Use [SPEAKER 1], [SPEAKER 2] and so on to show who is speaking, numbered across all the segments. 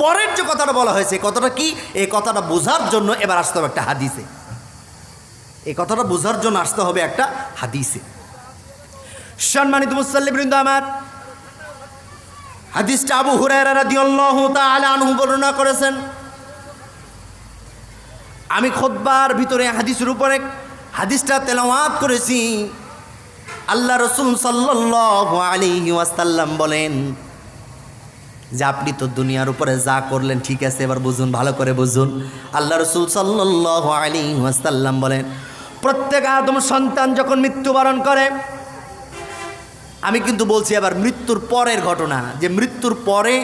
[SPEAKER 1] পরের যে কথাটা বলা হয়েছে কথাটা কি? এই কথাটা বোঝার জন্য এবার আসতে হবে একটা হাদিসে। এই কথাটা বোঝার জন্য আসতে হবে একটা হাদিসে। সম্মানিত মুসাল্লি বৃন্দ আমার, হাদিসটা আবু হুরায়রা রাদিয়াল্লাহু তাআলা আনহু বর্ণনা করেছেন। আমি খোদবার ভিতরে হাদিসের উপরে হাদিসটা তেলাওয়াত করেছি। আল্লাহ রসুল সাল্লাল্লাহু আলাইহি ওয়াসাল্লাম বলেন যে আপনি তো দুনিয়ার উপরে যা করলেন, ঠিক আছে, এবার বুঝুন, ভালো করে বুঝুন। আল্লাহ রসুল ওয়াসাল্লাম বলেন, প্রত্যেক আদম সন্তান যখন মৃত্যুবরণ করে, আমি কিন্তু বলছি এবার মৃত্যুর পরের ঘটনা, যে মৃত্যুর পরে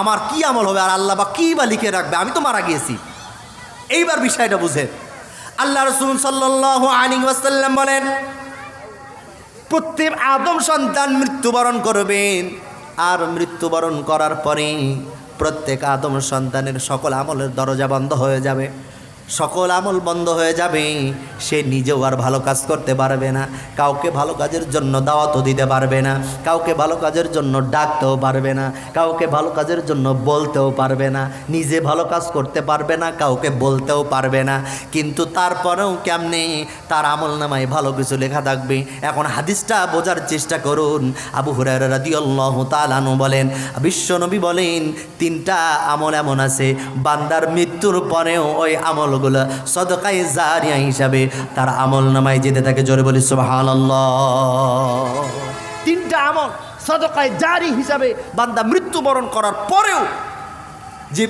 [SPEAKER 1] আমার কি আমল হবে, আর আল্লাহ বা কী বা লিখে রাখবে, আমি তো মারা গিয়েছি। এইবার বিষয়টা বুঝে আল্লাহ রসুল সাল্লাহ আলী ওয়াসাল্লাম বলেন, প্রত্যেক আদম সন্তান মৃত্যুবরণ করবেন। আর মৃত্যুবরণ করার পরে প্রত্যেক আদম সন্তানের সকল আমলের দরজা বন্ধ হয়ে যাবে। সকল আমল বন্ধ হয়ে যাবে। সে নিজেও আর ভালো কাজ করতে পারবে না। কাউকে ভালো কাজের জন্য দাওয়াতও দিতে পারবে না। কাউকে ভালো কাজের জন্য ডাকতেও পারবে না। কাউকে ভালো কাজের জন্য বলতেও পারবে না। নিজে ভালো কাজ করতে পারবে না, কাউকে বলতেও পারবে না। কিন্তু তারপরেও কেমনে? তার আমল নামায় ভালো কিছু লেখা থাকবে। এখন হাদিসটা বোঝার চেষ্টা করুন। আবু হুরায়রা রাদিয়াল্লাহু তাআলাহু বলেন বিশ্বনবী বলেন, তিনটা আমল এমন আছে। বান্দার মৃত্যুর পরেও ওই আমলগুলো সদকায় জারিয়া হিসাবে তার আমল নামায় যেতে থাকে, জোরে বলি সুবহানাল্লাহ। তিনটা আমল সদকায় জারি হিসাবে বান্দা মৃত্যুবরণ করার পরেও যে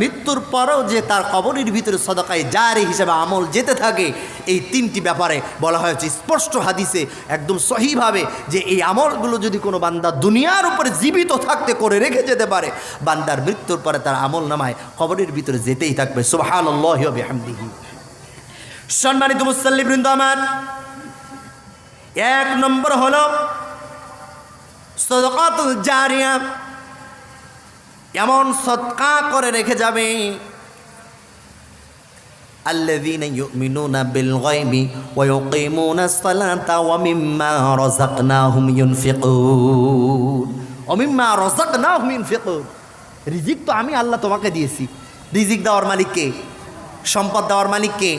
[SPEAKER 1] মৃত্যুর পরেও যে তার কবরের ভিতরে সদকায় জারি হিসাবে আমল যেতে থাকে, এই তিনটি ব্যাপারে বলা হয়েছে স্পষ্ট হাদিসে একদম সহিভাবে যে এই আমলগুলো যদি কোনো বান্দা দুনিয়ার উপরে জীবিত থাকতে করে রেখে যেতে পারে, বান্দার মৃত্যুর পরে তার আমল নামায় কবরের ভিতরে যেতেই থাকবে। সুবাহান হামদিহি সম্মানিত মুসাল্লি বৃন্দ আমার, এক নম্বর হলো সদকাতুল জারিয়া। এমন সৎকা করে রেখে যাবে। الذين يؤمنون بالغيب ويقيمون الصلاة ومما رزقناهم ينفقون ومما رزقناهم ينفقون রিজিক তো আমি আল্লাহ তোমাকে দিয়েছি। রিজিক দেওয়ার মালিককে সম্পদ দেওয়ার মালিককে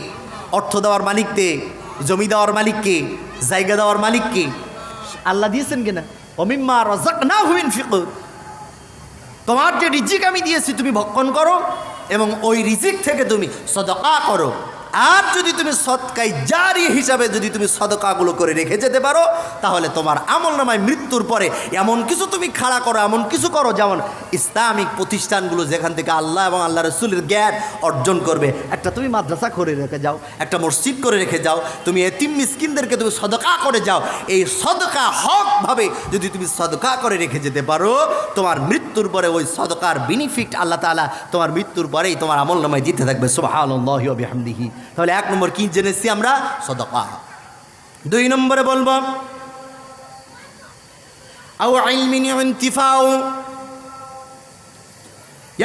[SPEAKER 1] অর্থ দেওয়ার মালিককে জমি দেওয়ার মালিককে জায়গা দেওয়ার মালিককে আল্লাহ দিয়েছেন কিনা? অমিম্মা রজাক না হুইন ফিকুর তোমার যে রিজিক আমি দিয়েছি, তুমি ভক্ষণ করো এবং ওই রিজিক থেকে তুমি সদকা করো। আর যদি তুমি সৎকাই জারি হিসাবে যদি তুমি সদকাগুলো করে রেখে যেতে পারো, তাহলে তোমার আমল নামায় মৃত্যুর পরে এমন কিছু তুমি খাড়া করো, এমন কিছু করো যেমন ইসলামিক প্রতিষ্ঠানগুলো যেখান থেকে আল্লাহ এবং আল্লাহ রসুলের জ্ঞান অর্জন করবে। একটা তুমি মাদ্রাসা করে রেখে যাও, একটা মসজিদ করে রেখে যাও, তুমি এতিম মিসকিনদেরকে তুমি সদকা করে যাও। এই সদকা হকভাবে যদি তুমি সদকা করে রেখে যেতে পারো, তোমার মৃত্যুর পরে ওই সদকার বেনিফিট আল্লাহ তালা তোমার মৃত্যুর পরেই তোমার আমল নামায় দিতে থাকবে। সুবাহানহিহামদিহি তাহলে এক নম্বর কি জেনেছি আমরা? সদকা। দুই নম্বরে বলব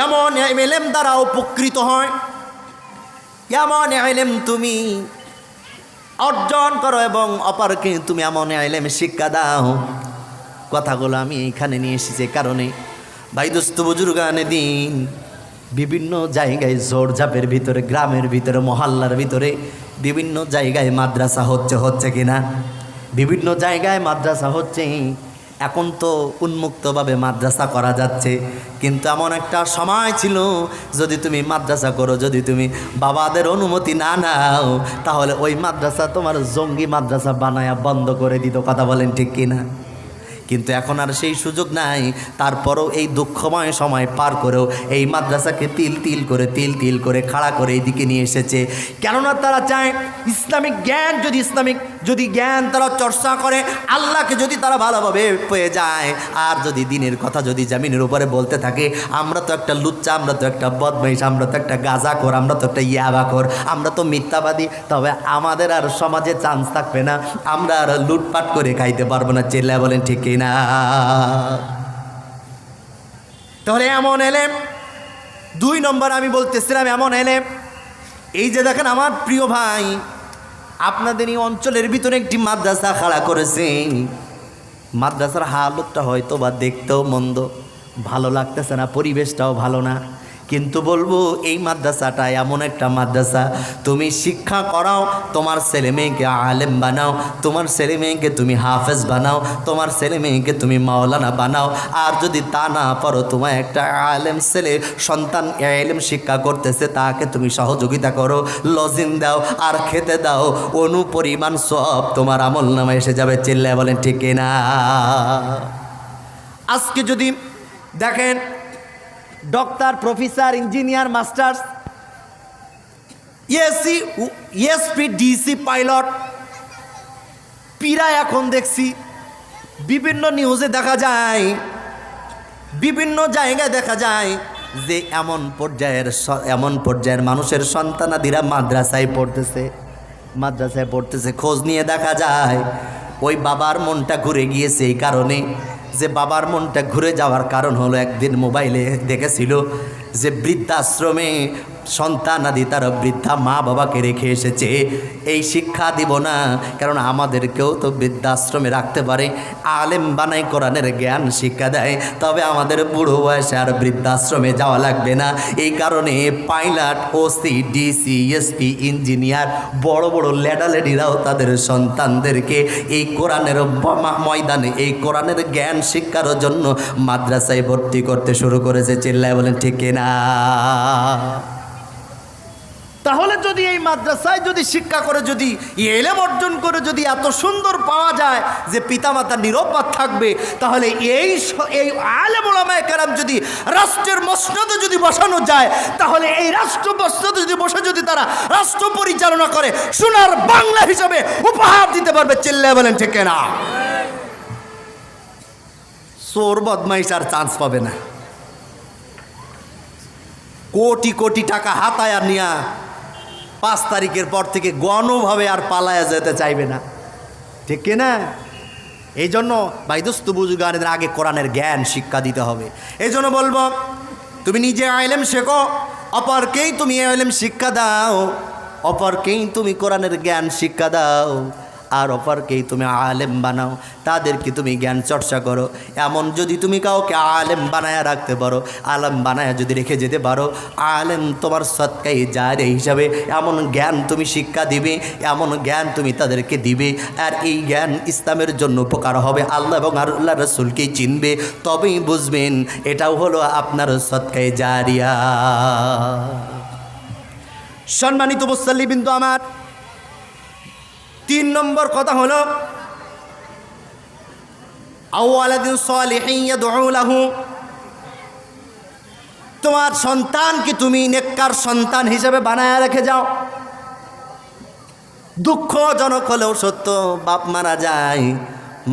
[SPEAKER 1] এমন এলেম দ্বারা উপকৃত হয়। এমন এলেম তুমি অর্জন করো এবং অপরকে তুমি এমন এলেম শিক্ষা দাও। কথাগুলো আমি এখানে নিয়ে এসেছি কারণে। ভাই দোস্ত, বুজুর্গানে দিন বিভিন্ন জায়গায় ঝোড়ঝাপের ভিতরে, গ্রামের ভিতরে, মহল্লার ভিতরে বিভিন্ন জায়গায় মাদ্রাসা হচ্ছে হচ্ছে কিনা বিভিন্ন জায়গায় মাদ্রাসা হচ্ছে, এখন তো উন্মুক্তভাবে মাদ্রাসা করা যাচ্ছে। কিন্তু এমন একটা সময় ছিল, যদি তুমি মাদ্রাসা করো, যদি তুমি বাবাদের অনুমতি না নাও, তাহলে ওই মাদ্রাসা তোমার জঙ্গি মাদ্রাসা বানায়া বন্ধ করে দিত, কথা বলেন ঠিক কিনা কিন্তু এখন আর সেই সুযোগ নাই। তারপরও এই দুঃখময় সময় পার করেও এই মাদ্রাসাকে তিল তিল করে, তিল তিল করে খাড়া করে এইদিকে নিয়ে এসেছে। কেননা তারা চায় ইসলামিক জ্ঞান যদি ইসলামিক যদি জ্ঞান তারা চর্চা করে, আল্লাহকে যদি তারা ভালোভাবে পেয়ে যায়, আর যদি দিনের কথা যদি জামিনের উপরে বলতে থাকে, আমরা তো একটা লুচ্চা, আমরা তো একটা বদমাইশ, আমরা তো একটা গাঁজাখোর, আমরা তো একটা ইয়াবাখোর, আমরা তো মিথ্যাবাদী, তবে আমাদের আর সমাজে চান্স থাকবে না, আমরা আর লুটপাট করে খাইতে পারব না চেল্লা বলেন ঠিক না তাহলে এমন এলেম, দুই নম্বর আমি বলতেছিলাম এমন এলেম, এই যে দেখেন আমার প্রিয় ভাই আপনাদের এই অঞ্চলের ভিতরে একটি মাদ্রাসা খাড়া করেছে। মাদ্রাসার হালতটা হয়তো বা দেখতেও মন্দ, ভালো লাগতেছে না, পরিবেশটাও ভালো না। কিন্তু বলব, এই মাদ্রাসাটা এমন একটা মাদ্রাসা, তুমি শিক্ষা করাও, তোমার ছেলে মেয়েকে আলেম বানাও, তোমার ছেলে মেয়েকে তুমি হাফেজ বানাও, তোমার ছেলে মেয়েকে তুমি মাওলানা বানাও, আর যদি তা না পারো, তোমার একটা আলেম ছেলে, সন্তান আলেম শিক্ষা করতেছে, তাকে তুমি সহযোগিতা করো লজিং দাও, আর খেতে দাও, অনুপরিমাণ সব তোমার আমল নামে এসে যাবে, চিল্লায় বলেন, ঠিক না আজকে যদি দেখেন doctor, professor, engineer, masters AC SP DC pilot পিরা এখন দেখছি বিভিন্ন নিউজে দেখা যায়, বিভিন্ন জায়গায় দেখা যায় যে এমন পর্যায়ের এমন পর্যায়ের মানুষের সন্তানাদিরা মাদ্রাসায় পড়তেছে মাদ্রাসায় পড়তেছে। খোঁজ নিয়ে দেখা যায়, ওই বাবার মনটা ঘুরে গিয়েছে এই কারণে। যে বাবার মনটা ঘুরে যাওয়ার কারণ হলো একদিন মোবাইলে দেখেছিল যে বৃদ্ধাশ্রমে সন্তান আদি তার বৃদ্ধা মা বাবাকে রেখে এসেছে। এই শিক্ষা দিব না, কারণ আমাদেরকেও তো বৃদ্ধাশ্রমে রাখতে পারে। আলেম বানাই কোরআনের জ্ঞান শিক্ষা দেয়, তবে আমাদের বুড়ো বয়সে আর বৃদ্ধাশ্রমে যাওয়া লাগবে না। এই কারণে pilot, OC, DC, SP, engineer, বড় বড় লেডালেডিরাও তাদের সন্তানদেরকে এই কোরআনের ময়দানে, এই কোরআনের জ্ঞান শিক্ষার জন্য মাদ্রাসায় ভর্তি করতে শুরু করেছে। চিল্লায় বলেন, ঠিক না তাহলে যদি এই মাদ্রাসায় যদি শিক্ষা করে, যদি এলেম অর্জন করে, যদি এত সুন্দর পাওয়া যায় যে পিতামাতা নিরববাদ থাকবে, তাহলে এই এই আলেম ওলামায় কেরাম যদি রাষ্ট্রের মসনদে যদি বসানো যায়, তাহলে এই রাষ্ট্র মসনদে যদি বসে যদি তারা রাষ্ট্র পরিচালনা করে, সোনার বাংলা হিসাবে উপহার দিতে পারবে, চিল্লায় বলেন, ঠিক না চোর, বদমাইশ আর চান্স পাবে না। কোটি কোটি টাকা হাতায় আর নিয়া পাঁচ তারিখের পর থেকে গণভাবে আর পালায়া যেতে চাইবে না। ঠিক কিনা? এই জন্য বাইদস্ত বুজুগানের আগে কোরআনের জ্ঞান শিক্ষা দিতে হবে। এই জন্য বলব, তুমি নিজে আইলেম শেখো, অপরকেই তুমি আইলেম শিক্ষা দাও, অপরকেই তুমি কোরআনের জ্ঞান শিক্ষা দাও। আর অপরকেই তুমি আলেম বানাও, তাদেরকে তুমি জ্ঞান চর্চা করো। এমন যদি তুমি কাউকে আলেম বানায়া রাখতে পারো, আলেম বানায়া যদি রেখে যেতে পারো, আলেম তোমার সৎকাই জারে হিসাবে, এমন জ্ঞান তুমি শিক্ষা দিবে, এমন জ্ঞান তুমি তাদেরকে দিবে, আর এই জ্ঞান ইসলামের জন্য উপকার হবে। আল্লাহ এবং আল্লাহ রসুলকেই চিনবে, তবেই বুঝবেন এটাও হলো আপনার সৎকাই জারিয়া। সম্মানিত মুসল্লি বিন্দু আমার তিন নম্বর কথা হলো আউআলাদিন লাহু, তোমার সন্তানকে তুমি নেককার সন্তান হিসেবে বানায় রেখে যাও। দুঃখজনক হলেও সত্য, বাপ মারা যায়,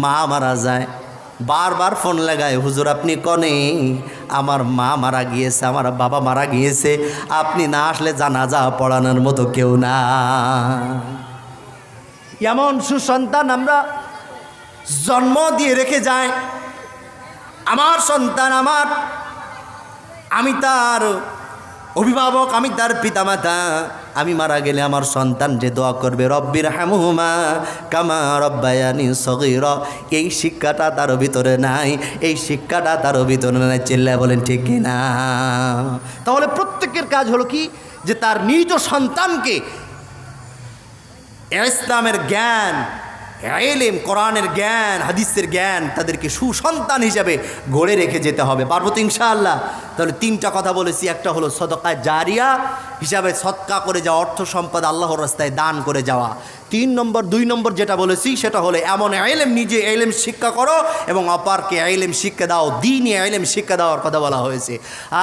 [SPEAKER 1] মা মারা যায়, বারবার ফোন লাগায়, হুজুর, আপনি কনে? আমার মা মারা গিয়েছে, আমার বাবা মারা গিয়েছে, আপনি না আসলে জানাজা পড়ানোর মতো কেউ না। এমন সুসন্তান আমরা জন্ম দিয়ে রেখে যায় আমার সন্তান আমার, আমি তার অভিভাবক, আমি তার পিতামাতা। আমি মারা গেলে আমার সন্তান যে দোয়া করবে রব্বির হামুমা কামা রব্বায়ানি সগির। এই শিক্ষাটা তার ভিতরে নাই, এই শিক্ষাটা তার ভিতরে নাই। চিল্লায় বলেন, ঠিক কি না তাহলে প্রত্যেকের কাজ হলো কি? যে তার নিজ সন্তানকে ইসলামের জ্ঞান এলেম কোরআনের জ্ঞান, হাদিসের জ্ঞান তাদেরকে সুসন্তান হিসাবে গড়ে রেখে যেতে হবে। পার্বত ইনশাআল্লাহ? তাহলে তিনটা কথা বলেছি। একটা হলো সদকায় জারিয়া, হিসাবে সৎকা করে যাওয়া, অর্থ সম্পদ আল্লাহর রাস্তায় দান করে যাওয়া। তিন নম্বর, দুই নম্বর যেটা বলেছি, সেটা হলো এমন এলেম, নিজে এলেম শিক্ষা করো এবং অপারকে এলেম শিক্ষা দাও, দিনই এলেম শিক্ষা দেওয়ার কথা বলা হয়েছে।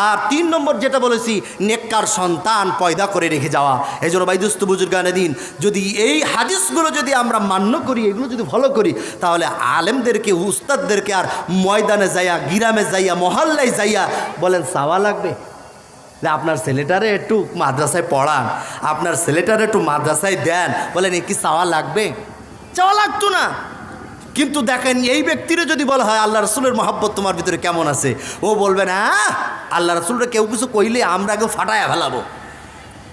[SPEAKER 1] আর তিন নম্বর যেটা বলেছি, নেককার সন্তান পয়দা করে রেখে যাওয়া। এই জন্য বাইদুস্ত বুজুর্গানে দিন, যদি এই হাদিসগুলো যদি আমরা মান্য করি, এগুলো যদি ফলো করি, তাহলে আলেমদেরকে, উস্তাদদেরকে আর ময়দানে যাইয়া, গিরামে যাইয়া, মহল্লায় যাইয়া, বলেন চাওয়া লাগবে? যে আপনার ছেলেটারে একটু মাদ্রাসায় পড়ান, আপনার ছেলেটারে একটু মাদ্রাসায় দেন, বলেন কি চাওয়া লাগবে? চাওয়া লাগতো না। কিন্তু দেখেন, এই ব্যক্তিরে যদি বলা হয়, আল্লাহ রসুলের মহাব্বত তোমার ভিতরে কেমন আছে? ও বলবে না আল্লাহ রসুলরা কেউ কিছু কইলে আমরা কেউ ফাটায় ফেলাবো।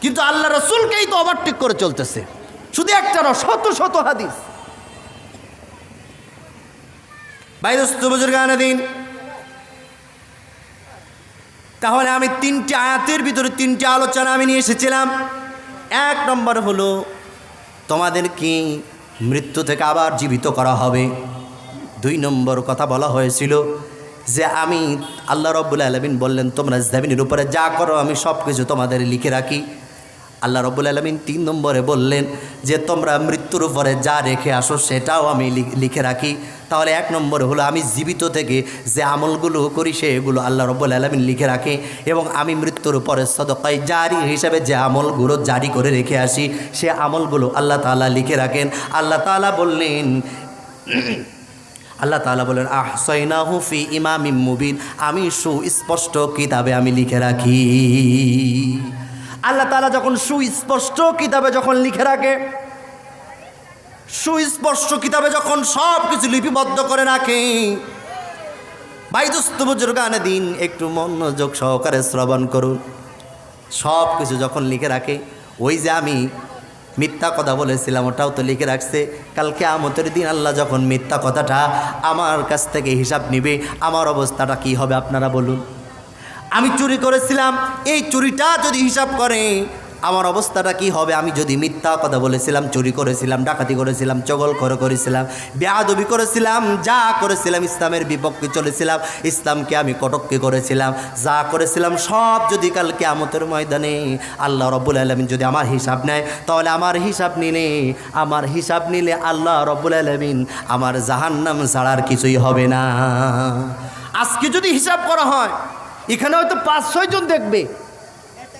[SPEAKER 1] কিন্তু আল্লাহ রসুলকেই তো ওভারটেক করে চলতেছে। শুধু একটা না শত শত হাদিস। বাইরস্ত বুজুর্গান দিন তাহলে আমি তিনটি আয়াতের ভিতরে তিনটি আলোচনা আমি নিয়ে এসেছিলাম। এক নম্বর হলো তোমাদেরকে মৃত্যু থেকে আবার জীবিত করা হবে? দুই নম্বর কথা বলা হয়েছিল যে আমি আল্লাহ রব্বুল আলমিন বললেন, তোমরা জামিনের উপরে যা করো, আমি সব কিছু তোমাদের লিখে রাখি। আল্লাহ রব্বুল আলমিন তিন নম্বরে বললেন যে, তোমরা মৃত্যুর উপরে যা রেখে আসো, সেটাও আমি লিখে রাখি। তাহলে এক নম্বরে হলো, আমি জীবিত থেকে যে আমলগুলো করি, সেগুলো আল্লাহ রব্বুল আলমিন লিখে রাখে এবং আমি মৃত্যুর উপরে সদকায় জারি হিসাবে যে আমলগুলো জারি করে রেখে আসি, সে আমলগুলো আল্লাহ তাআলা লিখে রাখেন। আল্লাহ তাআলা বললেন, আল্লাহ তাআলা বলেন আহসাইনাহু হুফি ইমামিম মুবিন, আমি সুস্পষ্ট কিতাবে আমি লিখে রাখি। আল্লাহ তাআলা যখন সুস্পষ্ট কিতাবে যখন লিখে রাখে, সুস্পষ্ট কিতাবে যখন সব কিছু লিপিবদ্ধ করে রাখে, বাইদুস্ত বুজুর্গানে দিন একটু মনোযোগ সহকারে শ্রবণ করুন। সব কিছু যখন লিখে রাখে, ওই যে আমি মিথ্যা কথা বলেছিলাম, ওটাও তো লিখে রাখছে কালকে আমতের দিন আল্লাহ যখন মিথ্যা কথাটা আমার কাছ থেকে হিসাব নিবে, আমার অবস্থাটা কি হবে আপনারা বলুন। আমি চুরি করেছিলাম, এই চুরিটা যদি হিসাব করে, আমার অবস্থাটা কি হবে? আমি যদি মিথ্যা কথা বলেছিলাম, চুরি করেছিলাম, ডাকাতি করেছিলাম চগল করে করেছিলাম, বেয়াদবি করেছিলাম, যা করেছিলাম, ইসলামের বিপক্ষে চলেছিলাম, ইসলামকে আমি কটককে করেছিলাম, যা করেছিলাম, সব যদি কালকে আমতের ময়দানে আল্লাহ রব্বুল আলমিন যদি আমার হিসাব নেয়, তাহলে আমার হিসাব নিলে, আমার হিসাব নিলে আল্লাহ রব্বুল আলমিন আমার জাহান্নাম ছাড়ার কিছুই হবে না। আজকে যদি হিসাব করা হয় এখানে হয়তো পাঁচ ছয় জন দেখবে।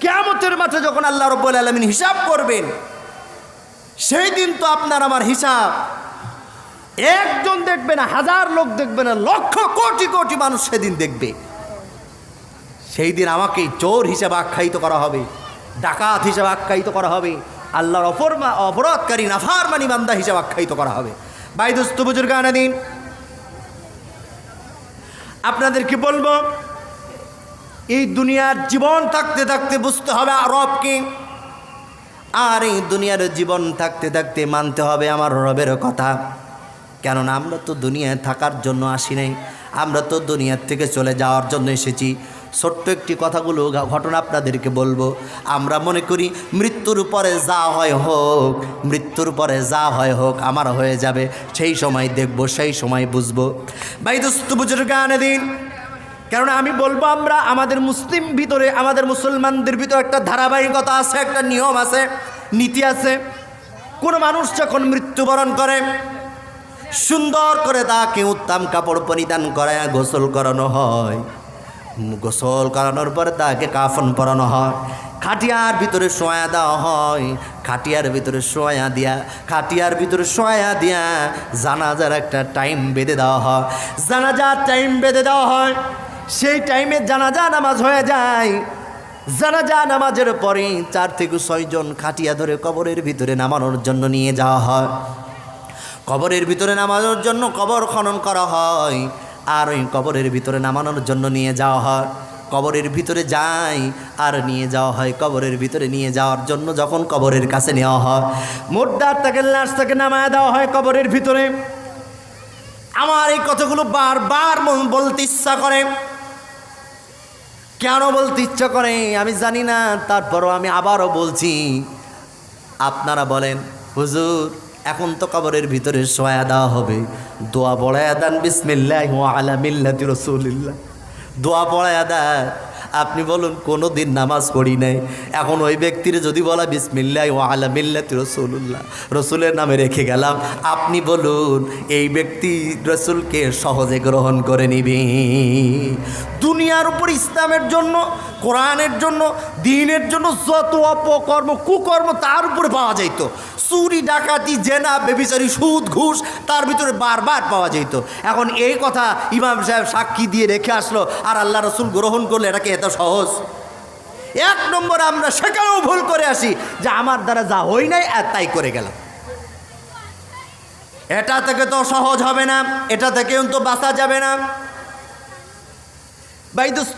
[SPEAKER 1] কেয়ামতের মাঠে যখন আল্লাহ রব্বুল আলমিন হিসাব করবেন, সেই দিন তো আপনার আমার হিসাব। একজন দেখবে না, হাজার লোক দেখবে না, লক্ষ কোটি কোটি মানুষ সেদিন দেখবে। সেই দিন আমাকে চোর হিসাবে আখ্যায়িত করা হবে, ডাকাত হিসাবে আখ্যায়িত করা হবে, আল্লাহর অপরমা, অপরাধকারী নাফার মানি বান্দা হিসাবে আখ্যায়িত করা হবে। বাইদস্ত বুজুর্গ দিন আপনাদেরকে বলব এই দুনিয়ার জীবন থাকতে থাকতে বুঝতে হবে রবকে আর এই দুনিয়ার জীবন থাকতে থাকতে মানতে হবে আমার রবের কথা। কেননা আমরা তো দুনিয়ায় থাকার জন্য আসি নাই, আমরা তো দুনিয়ার থেকে চলে যাওয়ার জন্য এসেছি। ছোট্ট একটি কথাগুলো ঘটনা আপনাদেরকে বলব। আমরা মনে করি মৃত্যুর পরে যা হয় হোক, মৃত্যুর পরে যা হয় হোক আমার হয়ে যাবে। সেই সময় দেখব, সেই সময় বুঝব। বাইদস্ত বুজুর গানে দিন কেননা আমি বলব আমরা আমাদের মুসলিম ভিতরে, আমাদের মুসলমানদের ভিতরে একটা ধারাবাহিকতা আছে, একটা নিয়ম আছে, নীতি আছে। কোনো মানুষ যখন মৃত্যুবরণ করে, সুন্দর করে তাকে উত্তম কাপড় পরিধান করায় গোসল করানো হয়। গোসল করানোর পরে তাকে কাফন পরানো হয়। খাটিয়ার ভিতরে শোয়া দেওয়া হয়। খাটিয়ার ভিতরে শোয়া দিয়া, খাটিয়ার ভিতরে শোয়া দিয়া জানাজার একটা টাইম বেঁধে দেওয়া হয়। জানাজার টাইম বেঁধে দেওয়া হয়। সেই টাইমে জানাজা নামাজ হয়ে যায়। জানাজা নামাজের পরে চার থেকে ছয়জন খাটিয়া ধরে কবরের ভিতরে নামানোর জন্য নিয়ে যাওয়া হয়। কবরের ভিতরে নামানোর জন্য কবর খনন করা হয় আর ওই কবরের ভিতরে নামানোর জন্য নিয়ে যাওয়া হয়। কবরের ভিতরে যাই আর নিয়ে যাওয়া হয়। কবরের ভিতরে নিয়ে যাওয়ার জন্য যখন কবরের কাছে নেওয়া হয় মোদ্দার তাকে লাশ তাকে নামায় দেওয়া হয় কবরের ভিতরে। আমার এই কথাগুলো বারবার বলতে ইচ্ছা করে। কেন বলতে ইচ্ছা করে? আমি জানি না। তারপরও আমি আবারও বলছি, আপনারা বলেন, হুজুর, এখন তো কবরের ভিতরে সোয়া দেওয়া হবে। দোয়া বড়ায় দেন বিসমিল্লাহ আলা তিরসুল্লাহ দোয়া পড়ায় দেন আপনি বলুন কোনো দিন নামাজ পড়ি নাই। এখন ওই ব্যক্তির যদি বলা বিসমিল্লা ও আলা তুই রসুল্লাহ রসুলের নামে রেখে গেলাম। আপনি বলুন, এই ব্যক্তি রসুলকে সহজে গ্রহণ করে নিবি। দুনিয়ার উপর ইসলামের জন্য কোরআনের জন্য, দিনের জন্য যত অপকর্ম, কুকর্ম তার উপরে পাওয়া যাইত। চুরি, ডাকাতি, জেনা, বেবিচারি, সুদ, ঘুষ, তার ভিতরে বারবার পাওয়া যেত এখন এই কথা ইমাম সাহেব সাক্ষী দিয়ে রেখে আসলো, আর আল্লাহ রসুল গ্রহণ করলে এটাকে এত সহজ? এক নম্বর আমরা সেখানেও ভুল করে আসি, যে আমার দ্বারা যা হই নাই, আর তাই করে গেলাম। এটা থেকে তো সহজ হবে না, এটা থেকেও তো বাঁচা যাবে না। ভাই, দোস্ত